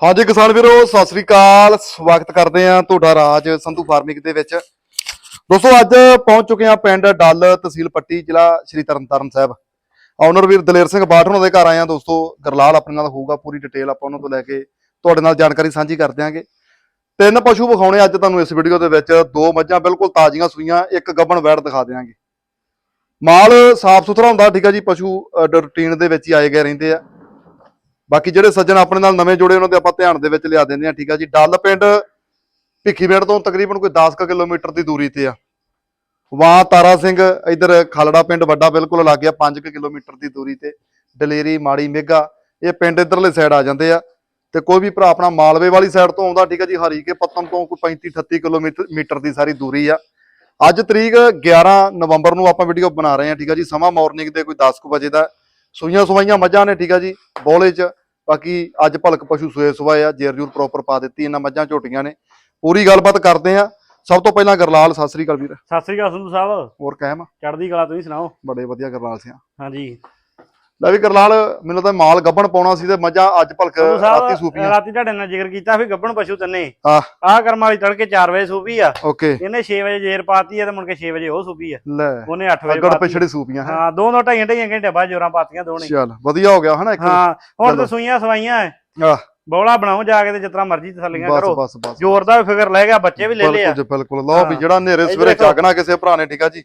ਹਾਂਜੀ ਕਿਸਾਨ ਵੀਰੋ, ਸਤਿ ਸ੍ਰੀ ਅਕਾਲ। ਸਵਾਗਤ ਕਰਦੇ ਆ ਤੁਹਾਡਾ ਰਾਜ ਸੰਧੂ ਫਾਰਮਿੰਗ ਦੇ ਵਿੱਚ। ਦੋਸਤੋ, ਅੱਜ ਪਹੁੰਚ ਚੁੱਕੇ ਆ ਪਿੰਡ ਡੱਲ ਤਹਿਸੀਲ ਪੱਟੀ, ਜ਼ਿਲ੍ਹਾ ਸ਼੍ਰੀ ਤਰਨਤਾਰਨ ਸਾਹਿਬ। ਆਨਰ ਵੀਰ ਦਲੇਰ ਸਿੰਘ ਬਾਠ ਉਹਨਾਂ ਦੇ ਘਰ ਆਏ ਆ ਦੋਸਤੋ। ਗਰਲਾਲ ਆਪਣੇ ਨਾਲ ਹੋਊਗਾ, ਪੂਰੀ ਡਿਟੇਲ ਆਪਾਂ ਉਹਨਾਂ ਤੋਂ ਲੈ ਕੇ ਤੁਹਾਡੇ ਨਾਲ ਜਾਣਕਾਰੀ ਸਾਂਝੀ ਕਰ ਦਿਆਂਗੇ। ਤਿੰਨ ਪਸ਼ੂ ਵਿਖਾਉਣੇ ਅੱਜ ਤੁਹਾਨੂੰ ਇਸ ਵੀਡੀਓ ਦੇ ਵਿੱਚ। ਦੋ ਮੱਝਾਂ ਬਿਲਕੁਲ ਤਾਜ਼ੀਆਂ ਸੂਈਆਂ, ਇੱਕ ਗੱਬਣ ਵੈੜ ਦਿਖਾ ਦਿਆਂਗੇ। ਮਾਲ ਸਾਫ਼ ਸੁਥਰਾ ਹੁੰਦਾ, ਠੀਕ ਆ ਜੀ, ਪਸ਼ੂ ਰੂਟੀਨ ਦੇ ਵਿੱਚ ਹੀ ਆਏ ਗਏ ਰਹਿੰਦੇ ਆ। ਬਾਕੀ ਜਿਹੜੇ ਸੱਜਣ ਆਪਣੇ ਨਾਲ ਨਵੇਂ ਜੁੜੇ, ਉਹਨਾਂ ਦੇ ਆਪਾਂ ਧਿਆਨ ਦੇ ਵਿੱਚ ਲਿਆ ਦਿੰਦੇ ਆ ਠੀਕ ਆ ਜੀ। ਡੱਲ ਪਿੰਡ ਭਿੱਖੀਵਿੰਡ ਤੋਂ ਤਕਰੀਬਨ ਕੋਈ 10 ਕੁ ਕਿਲੋਮੀਟਰ ਦੀ ਦੂਰੀ ਤੇ ਆ। ਵਾਂ ਤਾਰਾ ਸਿੰਘ, ਇਧਰ ਖਾਲੜਾ ਪਿੰਡ ਵੱਡਾ ਬਿਲਕੁਲ ਲੱਗ ਗਿਆ 5 ਕਿਲੋਮੀਟਰ ਦੀ ਦੂਰੀ ਤੇ। ਦਲੇਰੀ, ਮਾੜੀ ਮੇਗਾ, ਇਹ ਪਿੰਡ ਇਧਰਲੇ ਸਾਈਡ ਆ ਜਾਂਦੇ ਆ। ਤੇ ਕੋਈ ਵੀ ਭਰਾ ਆਪਣਾ ਮਾਲਵੇ ਵਾਲੀ ਸਾਈਡ ਤੋਂ ਆਉਂਦਾ, ਠੀਕ ਆ ਜੀ, ਹਰੀਕੇ ਪੱਤਨ ਤੋਂ ਕੋਈ 35 38 ਕਿਲੋਮੀਟਰ, ਮੀਟਰ ਦੀ ਸਾਰੀ ਦੂਰੀ ਆ। ਅੱਜ ਤਰੀਕ 11 ਨਵੰਬਰ ਨੂੰ ਆਪਾਂ ਵੀਡੀਓ ਬਣਾ ਰਹੇ ਹਾਂ, ਠੀਕ ਆ ਜੀ। ਸਮਾਂ ਮਾਰਨਿੰਗ ਦੇ ਕੋਈ 10 ਕੁ ਵਜੇ ਦਾ। ਸੂਈਆਂ ਸਵਾਈਆਂ ਮੱਝਾਂ ਨੇ, ਠੀਕ ਆ ਜੀ, ਬੋਲੇ 'ਚ। ਬਾਕੀ ਅੱਜ ਭਲਕ ਪਸ਼ੂ ਸੂਏ ਸਵਾਏ ਆ ਜੇਰ ਜੂਰ ਪ੍ਰੋਪਰ ਪਾ ਦਿੱਤੀ ਇਹਨਾਂ ਮੱਝਾਂ ਝੋਟੀਆਂ ਨੇ। ਪੂਰੀ ਗੱਲਬਾਤ ਕਰਦੇ ਆ। ਸਭ ਤੋਂ ਪਹਿਲਾਂ ਗਰਲਾਲ ਸਤਿ ਸ੍ਰੀ ਅਕਾਲ ਵੀਰ। ਸਤਿ ਸ੍ਰੀ ਅਕਾਲ ਸੰਧੂ ਸਾਹਿਬ। ਹੋਰ ਕਾਇਮ ਚੜ੍ਹਦੀ ਕਲਾ ਤੁਸੀਂ ਸੁਣਾਓ? ਬੜੇ ਵਧੀਆ ਗਰਲਾਲ ਸਿਆ। ਹਾਂਜੀ। ਲੈ ਵੀ ਗਰਲਾਲ ਮੈਨੂੰ ਤਾਂ ਮਾਲ ਗੱਬਣ ਪਾਉਣਾ ਸੀ ਤੇ ਮੱਝਾਂ ਅੱਜ ਭਲਕ ਰਾਤੀ ਸੂਪੀਆਂ। ਰਾਤੀ ਤੁਹਾਡੇ ਨਾਲ ਜ਼ਿਕਰ ਕੀਤਾ ਵੀ ਗੱਬਣ ਪਸ਼ੂ ਤੰਨੇ। ਹਾਂ। ਆਹ ਕਰਮ ਵਾਲੀ ਤੜਕੇ 4 ਵਜੇ ਸੂਪੀ ਆ। ਓਕੇ। ਇਹਨੇ 6 ਵਜੇ ਜੇਰ ਪਾਤੀ ਆ ਤੇ ਮੁੜ ਕੇ 6 ਵਜੇ ਉਹ ਸੂਪੀ ਆ। ਲੈ ਉਹਨੇ 8 ਵਜੇ ਪਾਤੀ। ਪਿਛੜੀ ਸੂਪੀਆਂ ਹੈ। ਦੋ ਦੋ ਢਾਈਆਂ ਢਾਈਆਂ ਘੰਟੇ ਬਾਅਦ ਜੋਰਾਂ ਪਾਤੀਆਂ ਦੋਨੇ। ਚੱਲ ਵਧੀਆ ਹੋ ਗਿਆ ਹਨਾ ਇੱਕ। ਹਾਂ ਹੁਣ। ਤਾਂ ਸੂਈਆਂ ਸਵਾਈਆਂ ਆਹ, ਬੌਲਾ ਬਣਾਓ ਜਾ ਕੇ ਤੇ ਜਿਤਨਾ ਮਰਜ਼ੀ ਤਸੱਲੀਆਂ ਕਰੋ। ਬਸ ਬਸ। ਜ਼ੋਰ ਦਾ ਵੀ ਫਿਕਰ ਲੈ ਗਿਆ ਬੱਚੇ ਵੀ ਲੈ ਲਏ ਆ। ਬਿਲਕੁਲ ਬਿਲਕੁਲ। ਲਓ ਵੀ। ਜਿਹੜਾ ਹਨੇਰੇ ਸਵੇਰੇ। ਜਾਗਣਾ ਕਿਸੇ ਭਰਾ ਨੇ ਠੀਕ ਆ ਜੀ।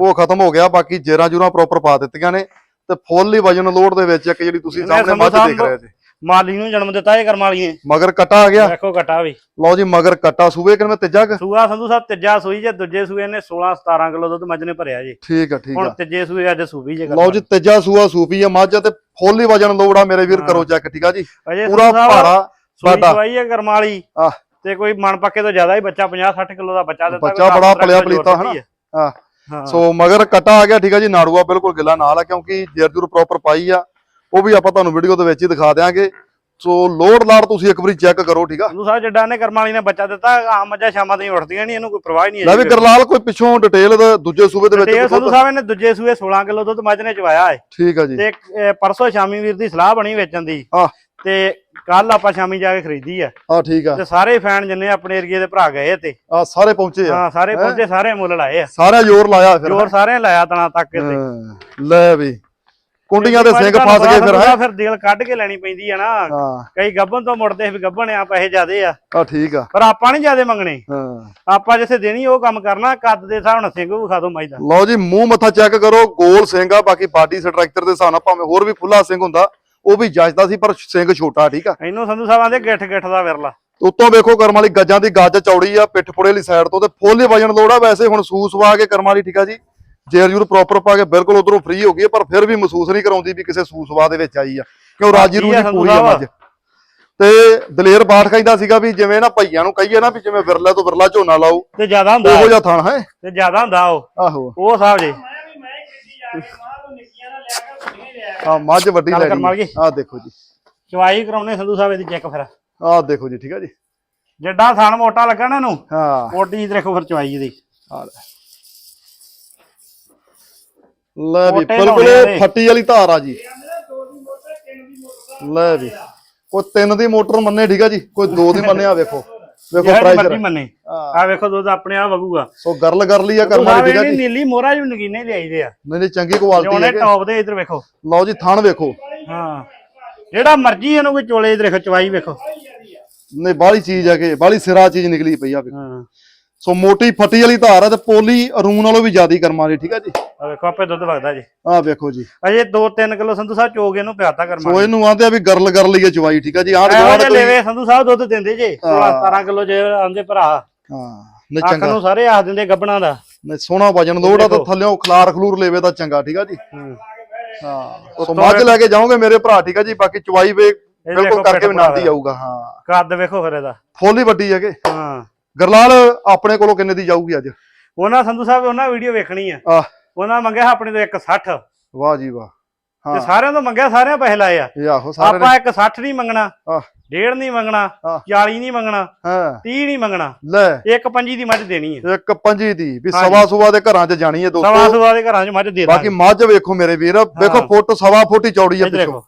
ਉਹ ਖਤਮ ਹੋ ਗਿਆ ਬਾਕੀ ਜੇਰਾਂ ਜੂਰਾਂ ਪ੍ਰੋਪਰ ਪਾ ਦਿੱਤੀਆਂ ਨੇ। ਤੇ ਫੁੱਲ ਹੀ ਵਜਨ ਲੋਡ ਦੇ ਵਿੱਚ ਇੱਕ ਜਿਹੜੀ ਤੁਸੀਂ ਸਾਹਮਣੇ ਮੱਝ ਦੇਖ ਰਹੇ ਜੀ ਮਾਲੀ ਨੂੰ ਜਨਮ ਦਿੱਤਾ ਇਹ ਕਰਮ ਵਾਲੀ ਨੇ ਮਗਰ ਕਟਾ ਆ ਗਿਆ। ਦੇਖੋ ਕਟਾ ਵੀ। ਲਓ ਜੀ ਮਗਰ ਕਟਾ। ਸੂਬੇ ਕਿਨਵੇਂ ਤੀਜਾ ਕੁ? ਸੂਆ ਸੰਧੂ ਸਾਹਿਬ ਤੀਜਾ ਸੂਈ ਜੇ ਦੂਜੇ ਸੂਏ ਨੇ 16 17 ਕਿਲੋ ਦੁੱਧ ਮੱਝ ਨੇ ਭਰਿਆ ਜੀ। ਠੀਕ ਆ ਠੀਕ ਹੁਣ ਆ। ਤੀਜੇ ਸੂਏ ਅੱਜ ਸੂਬੀ ਜੇ ਲਓ ਜੀ ਤੀਜਾ ਸੂਆ ਸੂਪੀ ਆ ਮੱਝ ਤੇ ਫੁੱਲ ਹੀ ਵਜਨ ਲੋਡ ਆ ਮੇਰੇ ਵੀਰ। ਕਰੋ ਚੈੱਕ ਠੀਕ ਆ ਜੀ? ਪੂਰਾ ਭਾਰਾ ਸੂਈ। ਦਵਾਈ ਹੈ ਕਰਮ ਵਾਲੀ। ਆਹ। ਤੇ ਕੋਈ ਮਨ ਪੱਕੇ ਤੋਂ ਜ਼ਿਆਦਾ ਹੀ ਬੱਚਾ 50 60 ਕਿਲੋ ਦਾ ਬੱਚਾ ਦਿੱਤਾ ਬੱਚਾ ਬੜਾ ਪਲਿਆ ਪਲੀਤਾ ਦਿੱਤੀ ਹੈ। ਹਾਂ। ਹਾਂ ਸੋ ਮਗਰ ਕਟਾ ਆ ਗਿਆ ਠੀਕ ਆ ਜੀ ਨਾੜੂਆ ਬਿਲਕੁਲ ਗਿੱਲਾ ਨਾਲ ਆ ਕਿਉਂਕਿ ਜੇਰ ਜੂਰ ਪ੍ਰੋਪਰ ਪਾਈ ਆ ਉਹ ਵੀ ਆਪਾਂ ਤੁਹਾਨੂੰ ਵੀਡੀਓ ਦੇ ਵਿੱਚ ਹੀ ਦਿਖਾ ਦਿਆਂਗੇ। ਸੋ ਲੋਡ ਲਾੜ ਤੁਸੀਂ ਇੱਕ ਵਾਰੀ ਚੈੱਕ ਕਰੋ ਠੀਕ ਆ। ਸੰਧੂ ਸਾਹਿਬ ਜੱਡਾ ਨੇ ਕਰਮ ਵਾਲੀ ਨੇ ਬੱਚਾ ਦਿੱਤਾ ਆਮ ਮੱਝਾਂ ਸ਼ਾਮਾਂ ਦੀਆਂ ਉੱਠਦੀਆਂ ਨਹੀਂ ਇਹਨੂੰ ਕੋਈ ਪਰਵਾਹ ਹੀ ਨਹੀਂ ਲੈ ਵੀ ਗਰਲਾਲ ਕੋਈ ਪਿੱਛੋਂ ਡਿਟੇਲ ਦੂਜੇ ਸੂਬੇ ਦੇ ਤੇ ਵਿੱਚ ਸੰਧੂ ਸਾਹਿਬ ਨੇ ਦੂਜੇ ਸੂਏ 16 ਕਿਲੋ ਦੁੱਧ ਮੱਝ ਨੇ ਚਵਾਇਆ ਹੈ ਠੀਕ ਆ ਜੀ। ਤੇ ਪਰਸੋਂ ਸ਼ਾਮੀ ਵੀਰ ਦੀ ਸਲਾਹ ਬਣੀ ਵੇਚਣ ਦੀ। ਤੇ ਕੱਲ ਆਪਾਂ ਸ਼ਾਮੀ ਜਾ ਕੇ ਖਰੀਦੀ ਆ। ਆ ਠੀਕ ਆ। ਤੇ ਸਾਰੇ ਫੈਨ ਜਿੰਨੇ ਆਪਣੇ ਏਰੀਏ ਦੇ ਭਰਾ ਗਏ ਤੇ। ਆ ਸਾਰੇ ਪਹੁੰਚੇ ਆ। ਹਾਂ ਸਾਰੇ? ਪਹੁੰਚੇ ਸਾਰੇ ਮੁੱਲ ਲਾਏ ਆ। ਸਾਰਾ ਜ਼ੋਰ ਲਾਇਆ ਫਿਰ ਜੋਰ ਸਾਰਿਆਂ ਲਾਇਆ ਤਣਾ ਤੱਕ ਤੇ। ਲੈ ਵੀ। ਕੁੰਡੀਆਂ ਦੇ ਸਿੰਘ ਫਸ ਗਏ ਫਿਰ ਹੈ? ਫਿਰ ਦਿਲ ਕੱਢ ਕੇ ਲੈਣੀ ਪੈਂਦੀ ਆ ਨਾ। ਕਈ ਗੱਬਨ ਤੋਂ ਮੁੜਦੇ ਵੀ ਗੱਬਨ ਆ ਪੈਸੇ ਜ਼ਿਆਦੇ ਆ। ਆ ਠੀਕ ਆ। ਪਰ ਆਪਾਂ ਨਹੀਂ ਜ਼ਿਆਦੇ ਮੰਗਣੇ। ਹਾਂ। ਆਪਾਂ ਜਿੱਥੇ ਦੇਣੀ ਉਹ ਕੰਮ ਕਰਨਾ ਕੱਦ ਦੇ ਹਿਸਾਬ ਨਾਲ ਸਿੰਘ ਵਿਖਾ ਦੋ ਮਾਈ ਦਾ। ਲਓ ਜੀ ਮੂੰਹ ਮੱਥਾ ਚੈੱਕ ਕਰੋ ਗੋਲ ਸਿੰਘ ਆ ਬਾਕੀ ਬਾਡੀ ਸਟਰਕਚਰ ਦੇ ਹਿਸਾਬ ਨਾਲ ਭਾਵੇਂ ਹੋਰ ਵੀ ਖੁੱਲਾ ਸਿੰਘ ਹੁੰਦਾ ਉਹ ਵੀ ਜੱਜਦਾ ਸੀ ਪਰ ਸਿੰਘ ਛੋਟਾ ਠੀਕ ਆ? ਇਹਨੂੰ ਸੰਧੂ ਸਾਹਿਬ ਆਂਦੇ ਗਿੱਠ ਗਿੱਠ ਦਾ ਵਿਰਲਾ। ਉੱਤੋਂ ਵੇਖੋ ਕਰਮ ਵਾਲੀ ਗੱਜਾਂ ਦੀ ਗੱਜ ਚੌੜੀ ਆ ਪਿੱਠ ਪੁੜੇ ਵਾਲੀ ਸਾਈਡ ਤੋਂ ਤੇ ਫੁੱਲ ਹੀ ਵਜਨ ਲੋੜ ਆ। ਵੈਸੇ ਹੁਣ ਸੂਸ ਵਾ ਕੇ ਕਰਮ ਵਾਲੀ ਠੀਕ ਆ ਜੀ ਜੇਰ ਜੂਰ ਪ੍ਰੋਪਰ ਪਾ ਕੇ ਬਿਲਕੁਲ ਉਧਰੋਂ ਫ੍ਰੀ ਹੋ ਗਈ ਪਰ ਫਿਰ ਵੀ ਮਹਿਸੂਸ ਨਹੀਂ ਕਰਾਉਂਦੀ ਵੀ ਕਿਸੇ ਸੂਸਵਾ ਦੇ ਵਿੱਚ ਆਈ ਆ। ਕਿਉਂ ਰਾਜੀ ਰੂਜੀ ਪੂਰੀ ਆ। ਮੱਝ। ਤੇ ਦਲੇਰ ਬਾਠ ਕਹਿੰਦਾ ਸੀਗਾ ਵੀ ਜਿਵੇਂ ਨਾ ਭਈਆਂ ਨੂੰ ਕਹੀਏ ਨਾ ਵੀ ਜਿਵੇਂ ਵਿਰਲੇ ਤੋਂ ਵਿਰਲਾ ਝੋਨਾ ਲਾਓ ਤੇ ਜ਼ਿਆਦਾ ਹੁੰਦਾ ਉਹੋ ਜਿਹਾ ਥਣ ਹੈ। ਤੇ ਜ਼ਿਆਦਾ ਹੁੰਦਾ ਉਹ। ਆਹੋ। ਉਹ ਸਾਹਿਬ ਜੀ। ਆ ਮੱਝ ਵੱਡੀ ਚੱਲ ਲੈ ਕਰਮ ਵਾਲੀ। ਲਈ ਆ ਦੇਖੋ ਜੀ। ਚਵਾਈ ਕਰਾਉਣੇ ਸੰਧੂ ਸਾਹਿਬ ਦੀ ਚੈੱਕ ਫਿਰ। ਆ ਦੇਖੋ ਜੀ ਠੀਕ ਆ ਜੀ। ਜਿੱਡਾ ਥਣ ਮੋਟਾ ਲੱਗਾ ਨਾ ਇਹਨੂੰ ਹਾਂ। ਓਡੀ ਦੇਖੋ ਫਿਰ ਚਵਾਈ ਇਹਦੀ। ਆ ਲੈ। ਲੈ ਵੀ ਮੋਟੇ ਬਿਲਕੁਲ ਫੱਟੀ ਵਾਲੀ ਧਾਰ ਆ ਜੀ। ਲੈ ਵੀ ਕੋਈ ਤਿੰਨ ਦੀ ਮੋਟਰ ਮੰਨੇ ਠੀਕ ਆ ਜੀ? ਕੋਈ ਦੋ ਦੀ ਮੰਨੇ ਆ ਵੇਖੋ। ਵੇਖੋ ਜਿਹੜੀ ਪ੍ਰਾਈਸ ਮਰਜ਼ੀ ਮੰਨੇ। ਆ ਵੇਖੋ ਦੁੱਧ ਆਪਣੇ ਆ ਵਗੂਗਾ। ਸੋ ਗਰਲ ਕਰ ਲਈ ਆ ਕਰਮ ਵਾਲੀ ਠੀਕ ਆ ਜੀ ਨੀਲੀ ਮੋਹਰਾ ਵੀ ਨਗੀਨੇ ਲਿਆਈਦੇ ਆ। ਨਹੀਂ ਨਹੀਂ ਚੰਗੀ ਕੁਆਲਿਟੀ ਜੋਨੇ ਹੈ ਟੌਪ ਦੇ ਇਧਰ ਵੇਖੋ। ਲਓ ਜੀ ਥਣ ਵੇਖੋ। ਹਾਂ। ਜਿਹੜਾ ਮਰਜ਼ੀ ਇਹਨੂੰ ਕੋਈ ਚੋਲੇ ਇਧਰ ਵੇਖੋ ਚਵਾਈ ਵੇਖੋ। ਨਹੀਂ ਬਾਹਲੀ ਚੀਜ਼ ਹੈ ਕਿ ਬਾਹਲੀ ਸਿਰਾ ਚੀਜ਼ ਨਿਕਲੀ ਪਈ ਆ ਵੇਖੋ। ਹਾਂ। ਸੋ ਮੋਟੀ ਫੱਟੀ ਵਾਲੀ ਧਾਰ ਆ ਤੇ ਪੋਲੀ ਅਰੂਨ ਨਾਲੋਂ ਵੀ ਜ਼ਿਆਦੀ ਕਰਮ ਵਾਲੀ ਠੀਕ ਆ ਜੀ? ਆ ਵੇਖੋ ਆਪੇ ਦੁੱਧ ਵਗਦਾ ਜੀ। ਆ ਵੇਖੋ ਜੀ। ਅਜੇ 2-3 ਕਿਲੋ ਸੰਧੂ ਸਾਹਿਬ ਚੋਗੇ ਇਹਨੂੰ ਪਿਆਤਾ ਕਰਮਾ ਸੋ ਇਹਨੂੰ ਆਂਦੇ ਆ ਵੀ ਗਰਲ ਕਰ ਲਈ ਆ ਚਵਾਈ ਠੀਕ ਆ ਜੀ? ਆਹ ਜਿਹੇ ਕੋਈ ਲੈਵੇ ਸੰਧੂ ਸਾਹਿਬ ਦੁੱਧ ਦਿੰਦੇ ਜੇ 16-17 ਕਿਲੋ ਜੇ ਆਂਦੇ ਭਰਾ। ਹਾਂ ਨਹੀਂ ਚੰਗਾ। ਨੂੰ ਸਾਰੇ ਆਖ ਦਿੰਦੇ ਗੱਬਣਾ ਦਾ। ਨਹੀਂ ਸੋਹਣਾ ਵਜਨ ਲੋੜ ਤਾਂ। ਥੱਲਿਓਂ ਖਲਾਰ ਖਲੂਰ ਲੈਵੇ ਤਾਂ ਚੰਗਾ ਠੀਕ ਆ ਜੀ? ਹੂੰ। ਸੋ ਮੱਝ ਲੈ ਕੇ ਜਾਓਗੇ ਮੇਰੇ ਭਰਾ ਠੀਕ ਆ ਜੀ? ਬਾਕੀ ਚਵਾਈ ਵੇ ਬਿਲਕੁਲ ਕਰਕੇ ਪਾ ਆਊਗਾ ਹਾਂ। ਕੱਦ ਵੇਖੋ ਫਿਰ ਇਹਦਾ। ਫੁੱਲ ਹੀ ਵੱਡੀ ਹੈਗੇ। ਹਾਂ। ਗਰਲਾਲ ਆਪਣੇ ਕੋਲੋਂ ਕਿੰਨੇ ਦੀ ਜਾਊਗੀ ਅੱਜ? ਉਹਨਾਂ ਸੰਧੂ ਸਾਹਿਬ ਉਹਨਾਂ ਵੀਡੀਓ ਵੇਖਣੀ ਆ। ਆਹ। ਉਹਨਾਂ ਮੰਗਿਆ ਆਪਣੇ ਤੋਂ 160 ਵਾਹ ਜੀ ਵਾਹ। ਤੇ ਹਾਂ। ਸਾਰਿਆਂ ਤੋਂ ਮੰਗਿਆ ਸਾਰਿਆਂ ਪੈਸੇ ਲਾਏ ਆ। ਇਹ ਆਹੋ ਸਾਰੇ ਨੇ ਆਪਾਂ 160 ਨਹੀਂ ਮੰਗਣਾ ਆਹ। ਡੇਢ ਨਹੀਂ ਮੰਗਣਾ ਆਹ। 40 ਨਹੀਂ ਮੰਗਣਾ ਹਾਂ। 30 ਨਹੀਂ ਮੰਗਣਾ। ਲੈ। ਇੱਕ ਪੰਜੀ ਦੀ ਮੱਝ ਦੇਣੀ ਹੈ ਇੱਕ ਪੰਜੀ ਦੀ। ਵੀ ਹਾਂਜੀ। ਸਵਾ ਸੁਵਾ ਦੇ ਘਰਾਂ 'ਚ ਜਾਣੀ ਹੈ ਸਵਾ ਦੋਸਤੋ। ਸੁਵਾ ਦੇ ਘਰਾਂ 'ਚ ਮੱਝ ਦੇ ਬਾਕੀ ਦਾਂਗੇ ਮੱਝ ਵੇਖੋ ਮੇਰੇ ਵੀਰ। ਵੇਖੋ ਹਾਂ। ਫੁੱਟ ਸਵਾ ਫੁੱਟ ਹੀ ਚੌੜੀ ਆ ਇੱਧਰ ਪਿੱਛੋਂ। ਦੇਖੋ।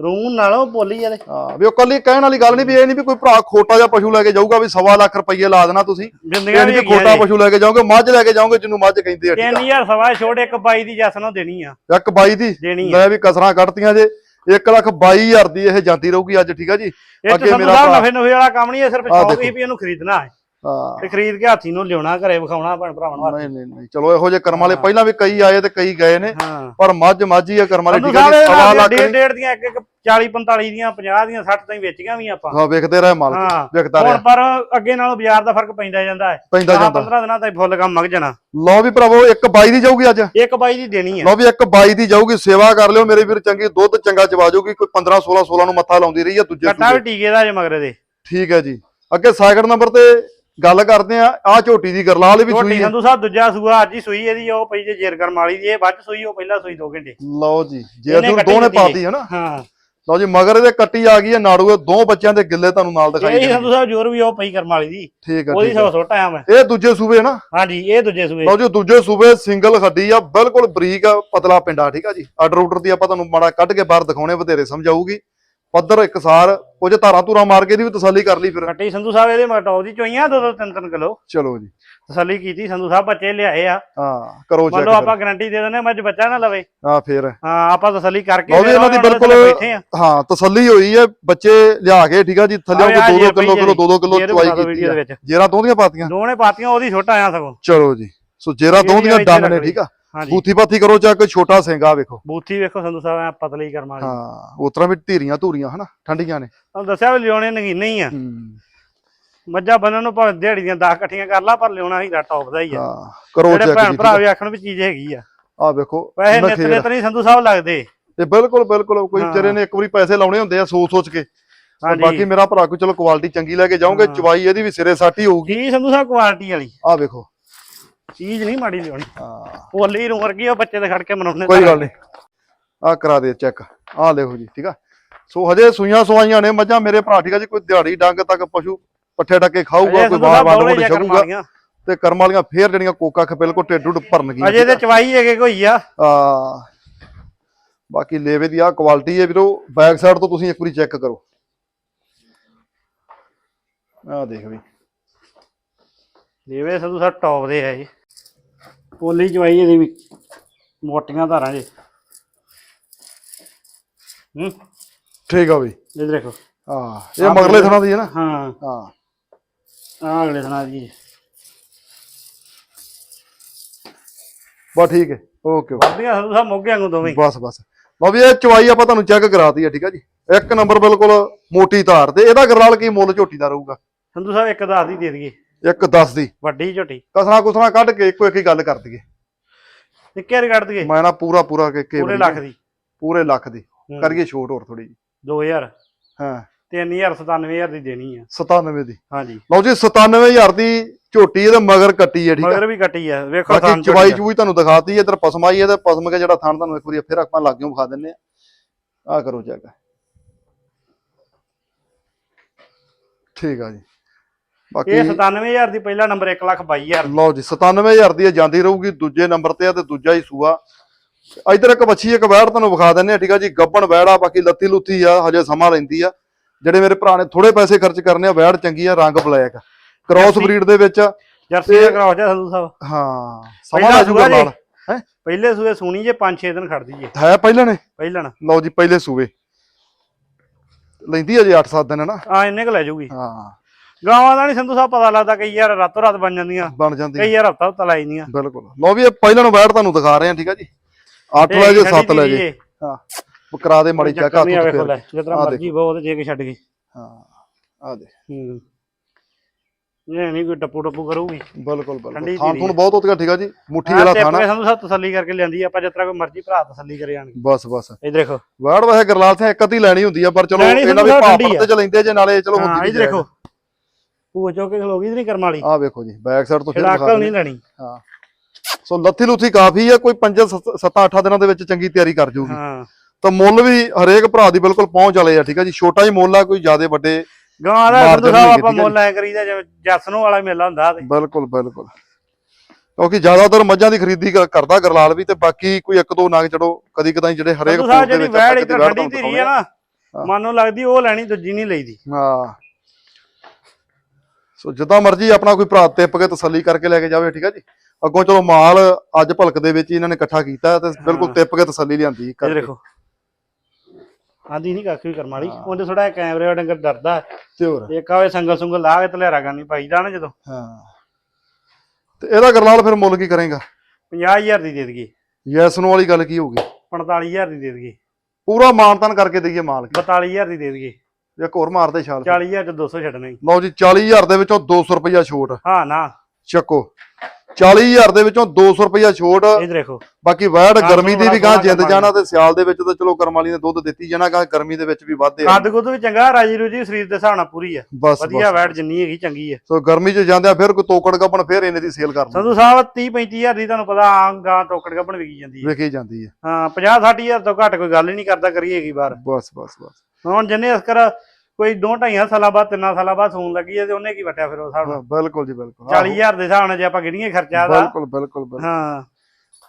ਰੂਨ ਨਾਲੋਂ ਬੋਲੀ ਤੇ ਹਾਂ ਵੀ ਉਹ ਕੱਲੀ ਕਹਿਣ ਵਾਲੀ ਗੱਲ ਨਹੀਂ ਵੀ ਇਹ ਨਹੀਂ ਵੀ ਕੋਈ ਭਰਾ ਖੋਟਾ ਜਿਹਾ ਪਸ਼ੂ ਲੈ ਕੇ ਜਾਊਗਾ ਵੀ ਸਵਾ ਲੱਖ ਰੁਪਏ ਲਾ ਦੇਣਾ ਤੁਸੀਂ। ਨਹੀਂ ਵੀ ਖੋਟਾ ਪਸ਼ੂ ਲੈ ਕੇ ਜਾਓਗੇ ਮੱਝ ਲੈ ਕੇ ਜਾਓਗੇ ਜਿਹਨੂੰ ਮੱਝ ਕਹਿੰਦੇ ਆ ਠੀਕ 3000 ਸਵਾ ਛੋੜ ਇੱਕ ਬਾਈ ਦੀ ਜੱਸ ਨੂੰ ਦੇਣੀ ਆ। ਇੱਕ 22 ਦੀ? ਲੈ ਵੀ ਕਸਰਾਂ ਕੱਢਤੀਆਂ ਜੇ 1 ਲੱਖ 22000 ਦੀ ਇਹ ਜਾਂਦੀ ਰਹੂਗੀ ਅੱਜ ਠੀਕ ਆ ਜੀ। ਅੱਗੇ ਮੇਰਾ ਨਫੇ ਨਫੇ ਵਾਲਾ ਕੰਮ ਨਹੀਂ ਹੈ ਸਿਰਫ ਸ਼ੌਕ। ਹੀ ਵੀ ਇਹਨੂੰ ਖਰੀਦਣਾ ਹੈ। ਹਾਂ। ਤੇ ਖਰੀਦ ਕੇ ਹਾਥੀ ਨੂੰ ਲਿਆਉਣਾ ਘਰੇ ਵਿਖਾਉਣਾ ਭੈਣ ਭਰਾਵਾਂ ਨੂੰ ਨਹੀਂ ਨਹੀਂ ਨਹੀਂ। ਚਲੋ ਇਹੋ ਜਿਹੇ ਕਰਮ ਵਾਲੇ ਪਹਿਲਾਂ ਵੀ ਕਈ ਆਏ ਤੇ ਕਈ ਗਏ ਨੇ ਹਾਂ। ਪਰ ਮੱਝ ਮੱਝ ਹੀ ਆ ਕਰਮ ਵਾਲੇ ਠੀਕ ਜੀ ਸਵਾ ਲੱਖ ਡੇਢ ਡੇਢ ਦੀਆਂ ਇੱਕ ਇੱਕ 40 45 ਦੀਆਂ 50 ਦੀਆਂ 60 ਤਾਈਂ ਵੇਚੀਆਂ ਵੀ ਆਪਾਂ। ਹਾਂ ਵੇਖਦੇ ਰਹੇ ਮਾਲਕ ਹਾਂ। ਵੇਖਦਾ ਹੁਣ ਰਿਹਾ। ਪਰ ਅੱਗੇ ਨਾਲੋਂ ਬਾਜ਼ਾਰ ਦਾ ਫ਼ਰਕ ਪੈਂਦਾ ਜਾਂਦਾ ਹੈ। ਪੈਂਦਾ ਜਾਂਦਾ। 15 ਦਿਨਾਂ ਤਾਈਂ ਫੁੱਲ ਕੰਮ ਮਗ ਜਾਣਾ। ਲਓ ਵੀ ਭਰਾਵੋ ਇੱਕ 22 ਦੀ ਜਾਊਗੀ ਅੱਜ। ਇੱਕ ਬਾਈ ਦੀ ਦੇਣੀ ਹੈ। ਲਓ ਵੀ ਇੱਕ 22 ਦੀ ਜਾਊਗੀ ਸੇਵਾ ਕਰ ਲਿਓ ਮੇਰੇ ਵੀਰ ਚੰਗੀ ਦੁੱਧ ਚੰਗਾ ਚਵਾ ਜਾਊਗੀ ਕੋਈ 15 16 16 ਨੂੰ ਮੱਥਾ ਲਾਉਂਦੀ ਰਹੀ ਆ ਦੂਜੇ ਕੱਟਾ ਵੀ। ਟੀਕੇ ਦਾ ਜੇ ਮਗਰੇ ਦੇ। ਠੀਕ ਹੈ ਜੀ। ਅੱਗੇ ਸਾਈਕਲ ਨੰਬਰ ਤੇ ਗੱਲ ਕਰਦੇ ਆ ਆ ਝੋਟੀ ਦੀ ਗਰਲਾਲ ਵੀ ਝੋਟੀ ਸੂਈ ਹੈ। ਸੰਧੂ ਸਾਹਿਬ ਦੂਜਾ ਸੂਆ ਅੱਜ ਹੀ ਸੂਈ ਇਹਦੀ ਉਹ ਪਈ ਜੇ ਜੇਰ ਕਰਮ ਵਾਲੀ ਦੀ ਇਹ ਚ ਸੂਈ ਉਹ ਪਹਿਲਾਂ ਸੂਈ 2 ਘੰਟੇ। ਲਓ ਜੀ ਜੇ ਇਹਨੇ ਤੂੰ ਕੱਟੀ ਦੋਨੇ ਹੈ। ਪਾਤੀ ਹੈ ਨਾ। ਹਾਂ। ਲਓ ਜੀ ਮਗਰ ਇਹਦੇ ਕੱਟੀ ਆ ਗਈ ਹੈ ਨਾੜੂ ਦੋ ਬੱਚਿਆਂ ਦੇ ਗਿੱਲੇ ਤੁਹਾਨੂੰ ਨਾਲ ਦਿਖਾਈ ਇਹ ਦੇਣਗੇ। ਸੰਧੂ ਸਾਹਿਬ ਜੋਰ ਵੀ ਉਹ ਪਈ ਕਰਮ ਵਾਲੀ ਦੀ। ਠੀਕ ਹੈ ਉਹਦੀ ਹੈ। ਸਭ ਸੁੱਟ ਆਇਆ ਮੈਂ। ਇਹ ਦੂਜੇ ਸੂਬੇ ਨਾ। ਹਾਂਜੀ ਇਹ ਦੂਜੇ ਸੂਏ ਲਓ ਜੀ ਦੂਜੇ ਸੂਬੇ ਸਿੰਗਲ ਖੱਡੀ ਆ ਬਿਲਕੁਲ ਬਰੀਕ ਆ ਪਤਲਾ ਪਿੰਡਾ ਠੀਕ ਆ ਜੀ। ਆਰਡਰ ਆਰਡਰ ਦੀ ਆਪਾਂ ਤੁਹਾਨੂੰ ਮਾੜਾ ਕੱਢ ਕੇ ਬਾਹਰ ਦਿਖਾਉਣੇ ਵਧੇਰੇ ਸਮਝਾਊਗੀ ਪੱਧਰ ਇਕਸਾਰ ਕੁਝ ਧਾਰਾਂ ਧੂਰਾਂ ਮਾਰ ਕੇ ਦੀ ਵੀ ਤਸੱਲੀ ਕਰ ਲਈ ਫਿਰ। ਕੱਟੀ ਸੰਧੂ ਸਾਹਿਬ ਇਹਦੇ ਮਟੌਪ ਦੀ ਚੋਈਆਂ ਦੋ ਦੋ ਤਿੰਨ ਤਿੰਨ ਕਿਲੋ। ਚਲੋ ਜੀ। ਤਸੱਲੀ ਕੀਤੀ ਸੰਧੂ ਸਾਹਿਬ ਬੱਚੇ ਲਿਆਏ ਆ। ਹਾਂ ਕਰੋ ਮੰਨ ਚੈੱਕ ਲਓ ਆਪਾਂ ਗਾਰੰਟੀ ਦੇ ਦਿੰਦੇ ਮੱਝ ਬੱਚਾ ਨਾ ਲਵੇ। ਹਾਂ ਫੇਰ। ਹਾਂ ਆਪਾਂ ਤਸੱਲੀ ਕਰਕੇ ਫਿਰ ਇਹਨਾਂ ਦੀ ਉਹਨਾਂ ਦੇ ਬਿਲਕੁਲ ਹਾਂ। ਤਸੱਲੀ ਹੋਈ ਹੈ ਬੱਚੇ ਲਿਆ ਕੇ ਠੀਕ ਆ ਜੀ ਥੱਲੇ ਕੋ 2-2 ਜੇ ਕਿਲੋ ਕਿਲੋ 2-2 ਕਿਲੋ ਚਵਾਈ ਕੀਤੀ ਜੇਰਾ ਦੋਂਦੀਆਂ ਪਾਤੀਆਂ? ਦੋਨੇ ਪਾਤੀਆਂ ਉਹਦੀ ਛੋਟਾ ਆਇਆ ਸਗੋਂ। ਚਲੋ ਜੀ। ਸੋ ਜੇਰਾ ਦੋਂਦੀਆਂ ਡੰਨ ਨੇ। ਠੀਕ ਆ। ਹਾਂਜੀ। ਬੂਥੀ ਪਾਥੀ ਕਰੋ ਚੱਕ ਛੋਟਾ ਸਿੰਗਾ ਵੇਖੋ। ਬੂਥੀ ਵੇਖੋ ਸੰਧੂ ਸਾਹਿਬ ਐਂ ਪਤਲੀ ਕਰਮ ਵਾਲੀ। ਹਾਂ ਉਤਰਾ ਵੀ ਧੀਰੀਆਂ ਧੂਰੀਆਂ ਹਨਾ? ਠੰਡੀਆਂ ਨੇ। ਤੁਹਾਨੂੰ ਦੱਸਿਆ ਵੀ ਲਿਓਣੇ ਨਗੀਨੇ ਹੀ ਆ। ਮੱਝਾਂ ਬੰਨਣ ਨੂੰ ਭਾਵੇਂ ਦਿਹਾੜੀ ਦੀਆਂ 10 ਇਕੱਠੀਆਂ ਕਰ ਲਾ ਪਰ ਲਿਓਣਾ ਹੀ ਟੌਪ ਦਾ ਹੀ ਆ। ਹਾਂ ਕਰੋ ਜਿਹੜੇ ਚੈੱਕ ਭੈਣ ਜੀ ਭਰਾ ਵੀ ਆਖਣ ਵੀ ਚੀਜ਼ ਹੈਗੀ ਆ। ਆ ਵੇਖੋ ਵੈਸੇ ਨਿਤ। ਨਿਤ ਨਹੀਂ ਸੰਧੂ ਸਾਹਿਬ ਲੱਗਦੇ। ਤੇ ਬਿਲਕੁਲ ਬਿਲਕੁਲ ਕੋਈ। ਵਿਚਾਰੇ ਨੇ ਇੱਕ ਵਾਰੀ ਪੈਸੇ ਲਾਉਣੇ ਹੁੰਦੇ ਆ ਸੋਚ ਸੋਚ ਕੇ ਬਾਕੀ ਮੇਰਾ ਭਰਾ ਕੋਈ ਚਲੋ ਕੁਆਲਿਟੀ ਚੰਗੀ ਲੈ ਕੇ ਜਾਓਗੇ। ਚਵਾਈ ਇਹਦੀ ਵੀ ਸਿਰੇ ਸਾਟੀ ਹੋਊਗੀ। ਜੀ ਸੰਧੂ ਸਾਹਿਬ ਕੁਆਲਿਟੀ ਵਾਲੀ। ਆ ਵੇਖੋ। ਚੀਜ਼ ਨਹੀਂ ਮਾੜੀ ਲਿਓਣੀ ਹਾਂ। ਪੋਲੀ ਨੂੰ ਵਰਗੀ ਉਹ ਬੱਚੇ ਦੇ ਖੜ ਕੇ ਮਨਾਉਣੇ ਕੋਈ ਗੱਲ ਨਹੀਂ। ਆ ਕਰਾ ਦੇ ਚੈੱਕ। ਆ ਲਿਖੋ ਜੀ ਠੀਕ ਆ? ਸੋ ਹਜੇ ਸੂਈਆਂ ਸਵਾਈਆਂ ਨੇ ਮੱਝਾਂ ਮੇਰੇ ਭਰਾ ਠੀਕ ਆ ਜੀ? ਕੋਈ ਦਿਹਾੜੀ ਡੰਗ ਤੱਕ ਪਸ਼ੂ ਪੱਠੇ ਟੱਕੇ ਖਾਊਗਾ ਕੋਈ ਵਾਰ ਵੰਡ ਵੰਡ ਛਕੂਗਾ। ਤੇ ਕਰਮ ਵਾਲੀਆਂ ਫੇਰ ਜਿਹੜੀਆਂ ਕੋਕਾ ਖਪੇਲ ਕੋ ਢਿੱਡ ਢੁੱਡ ਭਰਨਗੀਆਂ ਅਜੇ ਤੇ ਚਵਾਈ ਹੈਗੇ ਕੋਈ ਆ। ਆ ਬਾਕੀ ਲੇਵੇ ਦੀ ਆ ਕੁਆਲਿਟੀ ਹੈ ਵੀਰੋ ਬੈਕ ਸਾਈਡ ਤੋਂ ਤੁਸੀਂ ਇੱਕ ਵਾਰੀ ਚੈੱਕ ਕਰੋ। ਆ ਦੇਖ ਵੀ। ਦੇਵੇ ਸੰਧੂ ਸਾਹਿਬ ਟੌਪ ਦੇ ਆ ਜੀ ਪੋਲੀ ਚਵਾਈ ਇਹਦੀ ਵੀ ਮੋਟੀਆਂ ਧਾਰਾਂ ਜੀ। ਹੂੰ? ਠੀਕ ਆ ਬਈ। ਇਹ ਦੇਖੋ ਹਾਂ ਇਹ ਮਗਰਲੇ ਥਣਾ ਦੀ ਹੈ ਨਾ? ਹਾਂ। ਹਾਂ। ਆ ਅਗਲੇ ਸੁਣਾ ਜੀ ਬਸ ਠੀਕ ਹੈ। ਓਕੇ ਸੰਧੂ ਸਾਹਿਬ ਮੋਗੇ ਵਾਂਗੂ ਦੋਵੇਂ। ਬਸ ਬਸ। ਲਓ ਵੀ ਇਹ ਚਵਾਈ ਆਪਾਂ ਤੁਹਾਨੂੰ ਚੈੱਕ ਕਰਾਤੀ ਹੈ ਠੀਕ ਆ ਜੀ। ਇੱਕ ਨੰਬਰ ਬਿਲਕੁਲ ਮੋਟੀ ਧਾਰ ਤੇ ਇਹਦਾ ਗਰਲਾਲ ਕੀ ਮੁੱਲ ਝੋਟੀ ਦਾ ਰਹੂਗਾ? ਸੰਧੂ ਸਾਹਿਬ ਇੱਕ ਦਸ ਦੀ ਦੇ ਦਈਏ। ਇੱਕ 10 ਦੀ। ਵੱਡੀ ਝੋਟੀ। ਕਸਣਾ ਕੁਸਣਾ ਕੱਢ ਕੇ ਇੱਕੋ ਇੱਕ ਹੀ ਗੱਲ ਕਰ ਦਈਏ। ਨਿੱਕੇ ਕੱਢ ਦਈਏ। ਮੈਂ ਨਾ ਪੂਰਾ ਪੂਰਾ ਕੇ ਕੇ ਪੂਰੇ ਲੱਖ ਦੀ। ਪੂਰੇ ਲੱਖ ਦੀ। ਹੂੰ। ਕਰੀਏ ਛੋਟ ਹੋਰ ਥੋੜੀ ਜੀ 2000 ਹਾਂ। 3000 97000 ਦੀ ਦੇਣੀ ਆ। 97 ਦੀ। ਹਾਂਜੀ। ਲਓ ਜੀ 97000 ਦੀ ਝੋਟੀ ਇਹਦੇ ਮਗਰ ਕੱਟੀ ਹੈ ਠੀਕ ਆ? ਮਗਰ ਵੀ ਕੱਟੀ ਆ। ਵੇਖੋ ਬਾਕੀ ਚਵਾਈ ਚੂਈ ਤੁਹਾਨੂੰ ਦਿਖਾਤੀ ਇਧਰ ਪਸਮ ਆਈ ਹੈ ਤੇ ਪਸਮ ਕੇ ਜਿਹੜਾ ਥਣ ਤੁਹਾਨੂੰ ਇੱਕ ਵਾਰੀ ਫਿਰ ਆਪਾਂ ਲੱਗਿਓ ਵਿਖਾ ਦਿੰਨੇ ਆ ਆ ਕਰੋ ਚੈੱਕ ਠੀਕ ਆ ਜੀ। ਬਾਕੀ ਇਹ 97000 ਦੀ ਪਹਿਲਾ ਨੰਬਰ 122000 ਲਓ ਜੀ 97000 ਦੀ ਇਹ ਜਾਂਦੀ ਰਹੂਗੀ ਦੂਜੇ ਨੰਬਰ ਤੇ ਆ ਤੇ ਦੂਜਾ ਹੀ ਸੂਆ। ਇਧਰ ਇੱਕ ਬੱਚੀ ਇੱਕ ਵੈੜ ਤੁਹਾਨੂੰ ਵਿਖਾ ਦਿੰਨੇ ਆ ਠੀਕ ਆ ਜੀ ਗੱਬਣ ਵੈੜ ਆ ਬਾਕੀ ਲੱਤੀ ਲੁੱਤੀ ਆ ਹਜੇ ਸਮਾਂ ਲੈਂਦੀ ਆ। ਜਿਹੜੇ ਮੇਰੇ ਭਰਾ ਨੇ ਥੋੜੇ ਪੈਸੇ ਖਰਚ ਕਰਨੇ ਆ ਵੈੜ ਚੰਗੀ ਆ ਰੰਗ ਬਲੈਕ। ਕ੍ਰਾਸ। ਬਰੀਡ ਦੇ ਵਿੱਚ ਜਰਸੀ ਦਾ ਕਰਾਓ ਜਾ ਸੰਧੂ ਸਾਹਿਬ। ਹਾਂ ਸਮਾਂ ਲੈ ਜੂਗਾ। ਨਾਲ ਹੈ? ਪਹਿਲੇ ਸੂਏ ਸੁਣੀ ਜੇ 5-6 ਦਿਨ ਖੜਦੀ ਜੇ। ਹੈ ਪਹਿਲਾਂ ਨੇ? ਪਹਿਲਣ ਲਓ ਜੀ ਪਹਿਲੇ ਸੂਵੇ ਲੈਂਦੀ ਆ ਜੀ 8-7 ਦਿਨ ਨਾ। ਆ ਇੰਨੇ ਕੁ ਲੈ ਜੂਗੀ। ਹਾਂ। ਗਾਵਾਂ ਦਾ ਨਹੀਂ ਸੰਧੂ ਸਾਹਿਬ ਪਤਾ ਲੱਗਦਾ ਕਈ ਯਾਰ ਰਾਤੋਂ ਰਾਤ ਬਣ ਜਾਂਦੀਆਂ। ਬਣ ਜਾਂਦੀ ਕਈ ਯਾਰ ਹਫਤਾ ਹਫਤਾ ਲਾਈ ਦੀਆਂ ਬਿਲਕੁਲ। ਲਓ ਵੀ ਇਹ ਪਹਿਲਾਂ ਨੂੰ ਵੈੜ ਤੁਹਾਨੂੰ ਦਿਖਾ ਰਹੇ ਆ ਠੀਕ ਆ ਜੀ? 8 ਲੈ ਜੇ 7 ਲੈ ਜੇ ਹਾਂ ਕਰਾ ਦੇ ਮਾੜੀ ਚੈੱਕ ਆ ਤੂੰ ਫਿਰ। ਲੈ ਜਿਤਨਾ ਮਰਜ਼ੀ ਬਹੁਤ ਜੇ ਕੇ ਛੱਡ ਗਈ। ਹਾਂ ਆ ਦੇ ਹੂੰ। ਇਹ ਨਹੀਂ ਕੋਈ ਟੱਪੂ ਟੱਪੂ ਕਰੂਗੀ। ਬਿਲਕੁਲ ਬਿਲਕੁਲ। ਧੀਰੀ ਥੂਣ ਬਹੁਤ ਹੋਤਗਾ ਠੀਕ ਆ ਜੀ? ਮੁੱਠੀ ਵਾਲਾ ਥਾਣਾ ਕੇ ਸੰਧੂ ਸਾਹਿਬ ਤਸੱਲੀ ਕਰਕੇ ਲਿਆਂਦੀ ਆਪਾਂ ਜਿਤਨਾ ਕੋਈ ਮਰਜ਼ੀ ਭਰਾ ਤਸੱਲੀ ਕਰੇ ਜਾਣਗੇ ਬਸ ਬਸ। ਇਹ ਦੇਖੋ। ਵੈੜ ਵੈਸੇ ਗਰਲਾਲ ਸਿੰਘ ਇੱਕ ਅੱਧੀ ਲੈਣੀ ਹੁੰਦੀ ਆ ਪਰ ਚਲੋ ਇਹਨਾਂ ਵੀ ਠੰਡੀ ਤੇ ਚ ਲੈਂਦੇ ਜੇ ਨਾਲੇ ਚਲੋ ਹਾਂ ਹੁੰਦੀ ਵੀ ਦੇਖੋ। ਉਹ ਚੋ ਕੇ ਖਲੋਗੀ ਨਹੀਂ ਕਰਮ ਵਾਲੀ। ਆ ਵੇਖੋ ਜੀ ਬੈਕ ਸਾਈਡ ਤੋਂ ਫਿਰ ਅਕਲ ਨਹੀਂ। ਲੈਣੀ। ਹਾਂ। ਸੋ ਲੱਥੀ ਲੁੱਥੀ ਕਾਫੀ ਆ ਕੋਈ 5 7 8 ਦਿਨਾਂ ਦੇ ਵਿੱਚ ਚੰਗੀ ਤਿਆਰੀ ਕਰ ਜੂਗੀ। ਹਾਂ। ਤਾਂ ਮੁੱਲ ਵੀ ਹਰੇਕ ਭਰਾ ਦੀ ਬਿਲਕੁਲ ਪਹੁੰਚ ਵਾਲੇ ਆ ਠੀਕ ਆ ਜੀ? ਛੋਟਾ ਹੀ ਮੁੱਲ ਆ ਕੋਈ ਜ਼ਿਆਦੇ ਵੱਡੇ ਗਾਂ ਦਾ ਸੰਧੂ ਸਾਹਿਬ ਆਪਾਂ ਮੁੱਲ ਐ ਕਰੀਦਾ ਜਿਵੇਂ ਜਸਨੋਂ ਵਾਲਾ ਮੇਲਾ ਹੁੰਦਾ ਤੇ। ਬਿਲਕੁਲ ਬਿਲਕੁਲ। ਕਿਉਂਕਿ ਜ਼ਿਆਦਾਤਰ ਮੱਝਾਂ ਦੀ ਖਰੀਦੀ ਕਰਦਾ ਗਰਲਾਲ ਵੀ ਤੇ ਬਾਕੀ ਕੋਈ ਇੱਕ ਦੋ ਨਗ ਚੜੋ ਕਦੀ ਕਦਾਈ ਜਿਹੜੇ ਹਰੇਕ ਫੋਨ ਦੇ ਜਿਹੜੀ ਵਿੱਚ ਵੈੜ ਵੈੜ ਠੰਡੀ ਧੀਰੀ ਆ ਨਾ। ਮਨ ਨੂੰ ਲੱਗਦੀ ਉਹ ਲੈਣੀ ਦੂਜੀ ਨਹੀਂ ਲਈਦੀ। ਹਾਂ। ਸੋ ਜਿੱਦਾਂ ਮਰਜ਼ੀ ਆਪਣਾ ਕੋਈ ਭਰਾ ਟਿੱਪ ਕੇ ਤਸੱਲੀ ਕਰਕੇ ਲੈ ਕੇ ਜਾਵੇ ਠੀਕ ਆ ਜੀ? ਅੱਗੋਂ ਚਲੋ ਮਾਲ ਅੱਜ ਭਲਕ ਦੇ ਵਿੱਚ ਇਹਨਾਂ ਨੇ ਇਕੱਠਾ ਕੀਤਾ ਤੇ ਬਿਲਕੁਲ। ਟਿੱਪ ਕੇ ਤਸੱਲੀ ਲਿਆਂਦੀ ਇਹ। ਦੇਖੋ। ਆਦੀ ਨਹੀਂ ਕੱਖ ਵੀ ਕਰਮ ਵਾਲੀ। ਉਹਦੇ ਥੋੜਾ ਕੈਮਰੇ ਵਾਲਾ ਡੰਗਰ ਡਰਦਾ। ਤੇ ਹੋਰ? ਇੱਕ ਆਵੇ ਸੰਗਲ ਸੁੰਗਲ ਲਾ ਕੇ ਤਲੇਰਾ ਕਰਨੀ ਪਾਈਦਾ ਨਾ ਜਦੋਂ। ਹਾਂ। ਤੇ ਇਹਦਾ ਗਰਲਾਲ ਫਿਰ ਮੁੱਲ ਕੀ ਕਰੇਗਾ? 50000 ਦੀ ਦੇ ਦਈਏ। ਯੈਸ ਨੂੰ ਵਾਲੀ ਗੱਲ ਕੀ ਹੋਊਗੀ 45000 ਦੀ ਦੇ ਦਈਏ। ਪੂਰਾ ਮਾਨਤਾਨ ਕਰਕੇ ਦਈਏ ਮਾਲ 42000 ਦੀ ਦੇ ਦਈਏ। ਇੱਕ ਹੋਰ ਮਾਰਦੇ ਛਾਲ। 40000 ਚ 200 ਛੱਡਣਾ। ਹੀ ਲਓ ਜੀ 40000 ਦੇ ਵਿੱਚੋਂ 200 ਰੁਪਇਆ ਛੋਟ। ਹਾਂ ਨਾ। ਚੱਕੋ। 40000 ਦੇ ਵਿੱਚੋਂ 200 ਰੁਪਇਆ ਛੋਟ। ਇਹ ਦੇਖੋ। ਬਾਕੀ ਵੈੜ ਹਾਂ, ਗਰਮੀ ਦੀ ਵੀ ਗਾਂ ਜਿੰਦ ਜਾਣਾ ਤੇ ਸਿਆਲ ਦੇ ਵਿੱਚ ਤਾਂ ਚਲੋ ਕਰਮ ਵਾਲੀ ਨੇ ਦੁੱਧ ਦਿੱਤੀ ਜਾਣਾ ਗਾਂ ਗਰਮੀ ਦੇ ਵਿੱਚ ਵੀ ਵੱਧਦੇ ਆ। ਕੱਦ ਕੁੱਦ ਵੀ ਚੰਗਾ ਰਾਜੀ ਰੂਜੀ ਸਰੀਰ ਦੇ ਹਿਸਾਬ ਨਾਲ ਪੂਰੀ ਆ। ਬਸ ਵਧੀਆ ਵੈਟ ਜਿੰਨੀ ਹੈਗੀ ਚੰਗੀ ਆ। ਸੋ ਗਰਮੀ 'ਚ ਜਾਂਦੇ ਆ ਫਿਰ ਕੋਈ ਤੋਕੜ ਗੱਪਣ ਫਿਰ ਇਹਨੇ ਦੀ ਸੇਲ ਕਰ ਲਓ ਸੰਧੂ ਸਾਹਿਬ 30 35000 ਦੀ ਤੁਹਾਨੂੰ ਪਤਾ ਆਮ ਗਾਂ ਟੋਕੜ ਕੱਪਣ ਵਿਕੀ ਜਾਂਦੀ ਹੈ ਵੇਖੀ ਜਾਂਦੀ ਹੈ ਹਾਂ 50 60000 ਤੋਂ ਘੱਟ ਕੋਈ ਗੱਲ ਹੀ ਨਹੀਂ ਕਰਦਾ ਕਰੀਏਗੀ ਬਾਹਰ। ਬਸ ਬਸ ਬਸ। ਹੁਣ ਜਿੰਨੇ ਅਸਕਰ ਕੋਈ ਦੋ ਢਾਈਆਂ ਸਾਲਾਂ ਬਾਅਦ ਤਿੰਨਾਂ ਸਾਲਾਂ ਬਾਅਦ ਸੂਣ ਲੱਗੀ ਹੈ ਤੇ ਉਹਨੇ ਕੀ ਵਟਿਆ ਫਿਰ ਉਹ ਹਿਸਾਬ ਨਾਲ? ਬਿਲਕੁਲ ਜੀ ਬਿਲਕੁਲ। 40000 ਦੇ ਹਿਸਾਬ ਨਾਲ ਜੇ ਆਪਾਂ ਗਿਣੀਏ ਖਰਚਾ ਦਾ। ਬਿਲਕੁਲ ਬਿਲਕੁਲ। ਹਾਂ।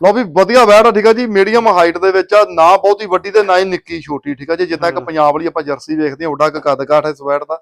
ਲਓ ਵੀ ਵਧੀਆ ਵੈੜ ਆ ਠੀਕ ਆ ਜੀ। ਮੀਡੀਅਮ ਹਾਈਟ ਦੇ ਵਿੱਚ ਆ ਨਾ ਬਹੁਤੀ ਵੱਡੀ ਤੇ ਨਾ ਹੀ ਨਿੱਕੀ ਛੋਟੀ ਠੀਕ ਆ ਜੀ। ਜਿੱਦਾਂ ਇੱਕ। ਪੰਜਾਬ ਵਾਲੀ ਆਪਾਂ ਜਰਸੀ ਵੇਖਦੇ ਹਾਂ ਉੱਡਾ ਕੁ ਕੱਦ ਕਾਠ ਇਸ ਵੈੜ ਦਾ।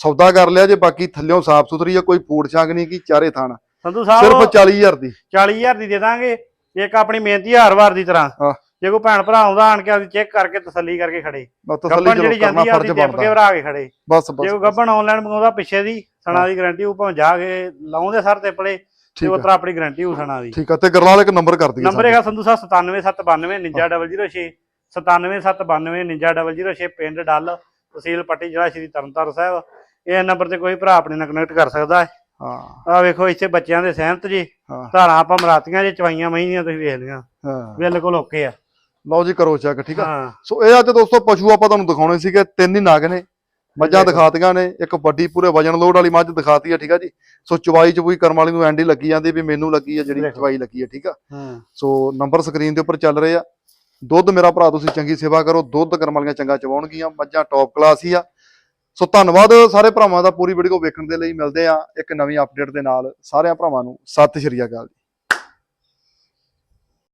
ਸੌਦਾ ਕਰ ਲਿਆ ਜੇ ਬਾਕੀ ਥੱਲਿਓਂ ਸਾਫ਼ ਸੁਥਰੀ ਆ ਕੋਈ ਫੂਡ ਛਾਂਗ ਨਹੀਂ ਕੀ ਚਾਰੇ ਥਾਣ ਸੰਧੂ ਸਿਰਫ ਸਾਹਿਬ 40000 ਦੀ। 40000 ਦੀ ਦੇ ਦਾਂਗੇ ਇੱਕ ਆਪਣੀ ਮਿਹਨਤੀ ਹਰ ਵਾਰ ਦੀ ਤਰ੍ਹਾਂ। ਜੇ ਕੋਈ ਭੈਣ ਭਰਾ ਆਉਂਦਾ ਆਣ ਕੇ ਆਪਦੀ ਚੈੱਕ ਕਰਕੇ ਤਸੱਲੀ ਕਰਕੇ ਖੜੇ। ਬਸ ਤਸੱਲੀ ਗੱਬਣ ਜਿਹੜੀ ਜਾਂਦੀ ਆ ਆਪਦੀ ਟਿਪ ਕੇ ਭਰਾ ਕੇ ਖੜੇ। ਬਸ ਜੇ ਬਸ। ਕੋਈ ਗੱਬਣ ਆਨਲਾਈਨ ਮੰਗਾਉਂਦਾ ਪਿੱਛੇ ਦੀ ਸਣਾ ਦੀ ਗਾਰੰਟੀ ਉਹ ਭਾਵੇਂ ਜਾ ਕੇ ਲਾਉਂਦੇ ਸਰ ਤੇ ਪੜੇ ਤੇ ਤਰ੍ਹਾਂ ਆਪਣੀ ਗਾਰੰਟੀ ਹੋ ਸਣਾ ਦੀ। ਠੀਕ ਆ ਤੇ ਗਰਲਾਲ ਇੱਕ ਨੰਬਰ ਕਰ ਦਈਏ ਨੰਬਰ ਹੈਗਾ ਸੰਧੂ ਸਾਹਿਬ 97792 99006 97792 99006 ਪਿੰਡ ਡੱਲ ਤਹਿਸੀਲ ਪੱਟੀ ਜ਼ਿਲ੍ਹਾ ਸ਼੍ਰੀ ਤਰਨਤਾਰਨ ਸਾਹਿਬ। ਇਹ ਨੰਬਰ ਤੇ ਕੋਈ ਭਰਾ ਆਪਣੇ ਨਾਲ ਕਨੈਕਟ ਕਰ ਸਕਦਾ ਹੈ। ਹਾਂ। ਆ ਵੇਖੋ ਇੱਥੇ ਬੱਚਿਆਂ ਦੇ ਸਹਿਮਤ ਜੀ। ਧਾਰਾਂ ਆਪਾਂ ਮਰਾਤੀਆਂ ਜੇ ਚਵਾਈਆਂ ਮਹੀਨੀਆਂ ਤੁਸੀਂ ਵੇਖ ਲਿਆ ਹਾਂ। ਬਿਲਕੁਲ ਓਕੇ ਆ। ਲਓ ਜੀ ਕਰੋ ਚੈੱਕ ਠੀਕ ਆ? ਹਾਂ। ਸੋ ਇਹ ਅੱਜ ਦੋਸਤੋ ਪਸ਼ੂ ਆਪਾਂ ਤੁਹਾਨੂੰ ਦਿਖਾਉਣੇ ਸੀਗੇ ਤਿੰਨ ਹੀ ਨਗ ਨੇ ਮੱਝਾਂ ਦੇਖੋ। ਦਿਖਾਤੀਆਂ ਨੇ ਇੱਕ ਵੱਡੀ ਪੂਰੇ ਵਜਨ ਲੋਡ ਵਾਲੀ ਮੱਝ ਦਿਖਾਤੀ ਹੈ ਠੀਕ ਆ ਜੀ? ਸੋ ਚਵਾਈ ਚ ਕੋਈ ਕਰਮ ਵਾਲੀ ਨੂੰ ਐਂਡੀ ਲੱਗੀ ਜਾਂਦੀ ਵੀ ਮੈਨੂੰ ਲੱਗੀ ਹੈ ਜਿਹੜੀ। ਚਵਾਈ ਲੱਗੀ ਹੈ ਠੀਕ ਆ? ਹਾਂ। ਸੋ ਨੰਬਰ ਸਕਰੀਨ ਦੇ ਉੱਪਰ ਚੱਲ ਰਹੇ ਆ। ਦੁੱਧ ਮੇਰਾ ਭਰਾ ਤੁਸੀਂ ਚੰਗੀ ਸੇਵਾ ਕਰੋ ਦੁੱਧ ਕਰਮ ਵਾਲੀਆਂ ਚੰਗਾ ਚਵਾਉਣਗੀਆਂ ਮੱਝਾਂ ਟੌਪ ਕਲਾਸ ਹੀ ਆ। ਸੋ ਧੰਨਵਾਦ ਸਾਰੇ ਭਰਾਵਾਂ ਦਾ ਪੂਰੀ ਵੀਡੀਓ ਵੇਖਣ ਦੇ ਲਈ ਮਿਲਦੇ ਆ ਇੱਕ ਨਵੀਂ ਅਪਡੇਟ ਦੇ ਨਾਲ ਸਾਰਿਆਂ ਭਰਾਵਾਂ ਨੂੰ ਸਤਿ ਸ਼੍ਰੀ ਅਕਾਲ ਜੀ।